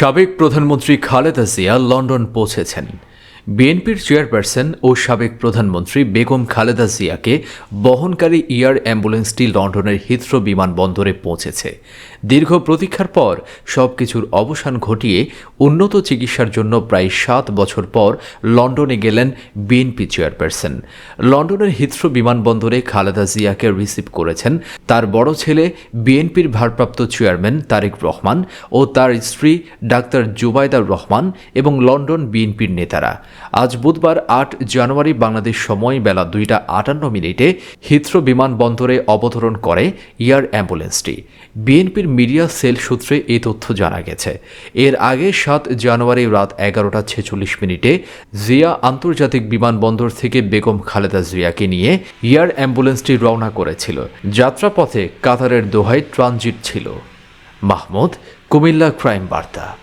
সাবেক প্রধানমন্ত্রী খালেদা জিয়া লন্ডন পৌঁছেছেন। বিএনপির চেয়ারপারসন ও সাবেক প্রধানমন্ত্রী বেগম খালেদা জিয়াকে বহনকারী ইয়ার অ্যাম্বুলেন্সটি লন্ডনের হিথ্রো বিমানবন্দরে পৌঁছেছে। দীর্ঘ প্রতীক্ষার পর সবকিছুর অবসান ঘটিয়ে উন্নত চিকিৎসার জন্য প্রায় সাত বছর পর লন্ডনে গেলেন বিএনপি চেয়ারপারসন। লন্ডনের হিথ্রো বিমানবন্দরে খালেদা জিয়াকে রিসিভ করেছেন তার বড় ছেলে, বিএনপির ভারপ্রাপ্ত চেয়ারম্যান তারেক রহমান ও তার স্ত্রী ডাক্তার জুবাইদার রহমান এবং লন্ডন বিএনপির নেতারা। আজ বুধবার আট জানুয়ারি বাংলাদেশ সময় বেলা দুইটা আটান্ন মিনিটে হিথ্রো বিমানবন্দরে অবতরণ করে এয়ার অ্যাম্বুলেন্সটি। বিএনপির মিডিয়া সেল সূত্রে এই তথ্য জানা গেছে। এর আগে সাত জানুয়ারি রাত এগারোটা ছেচল্লিশ মিনিটে জিয়া আন্তর্জাতিক বিমানবন্দর থেকে বেগম খালেদা জিয়াকে নিয়ে এয়ার অ্যাম্বুলেন্সটি রওনা করেছিল। যাত্রাপথে কাতারের দোহায় ট্রানজিট ছিল। মাহমুদ, কুমিল্লা ক্রাইম বার্তা।